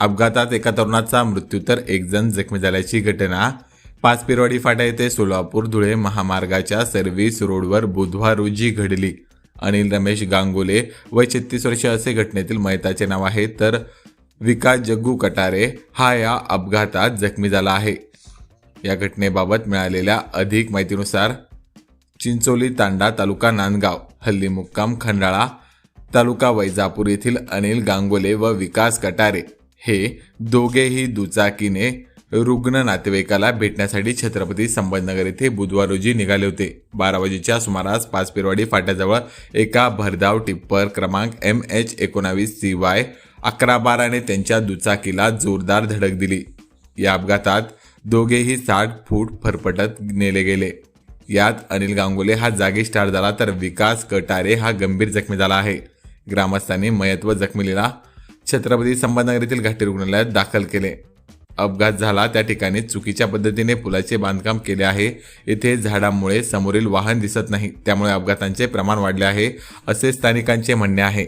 अपघातात एका तरुणाचा मृत्यू तर एक जण जखमी झाल्याची घटना. पाचपिरवाडी फाटा येथे सोलापूर धुळे महामार्गाच्या सर्व्हिस रोडवर बुधवार रोजी घडली. अनिल रमेश गांगुले वय छत्तीस वर्ष असे घटनेतील मयताचे नाव आहे. तर विकास जग्गू कटारे हा या अपघातात जखमी झाला आहे. या घटनेबाबत मिळालेल्या अधिक माहितीनुसार चिंचोली तांडा तालुका नांदगाव हल्ली मुक्काम खंडाळा तालुका वैजापूर येथील अनिल गांगोले व विकास कटारे हे दोघेही दुचाकीने रुग्ण नातेवाईकाला भेटण्यासाठी छत्रपती संभाजीनगर येथे बुधवार रोजी निघाले होते. बारा वाजेच्या सुमारास पाच पिरवाडी फाट्याजवळ एका भरधाव टिप्पर क्रमांक एम एच एकोणावीस सी वाय अकरा बाराने त्यांच्या दुचाकीला जोरदार धडक दिली. या अपघातात दोघेही साठ फूट फरफटत नेले गेले. यात अनिल गांगुले हा जागीच ठार झाला तर विकास कटारे हा गंभीर जखमी झाला आहे. ग्रामस्थांनी मयत व जखमीला छत्रपती संभाजीनगर घाटी रुग्णालयात दाखल केले. अपघात झाला त्या ठिकाणी चुकीच्या पद्धतीने पुलाचे बांधकाम केले आहे. येथे झाडांमुळे समोरील वाहन दिसत नाही त्यामुळे अपघातांचे प्रमाण वाढले आहे असे स्थानिकांचे म्हणणे आहे.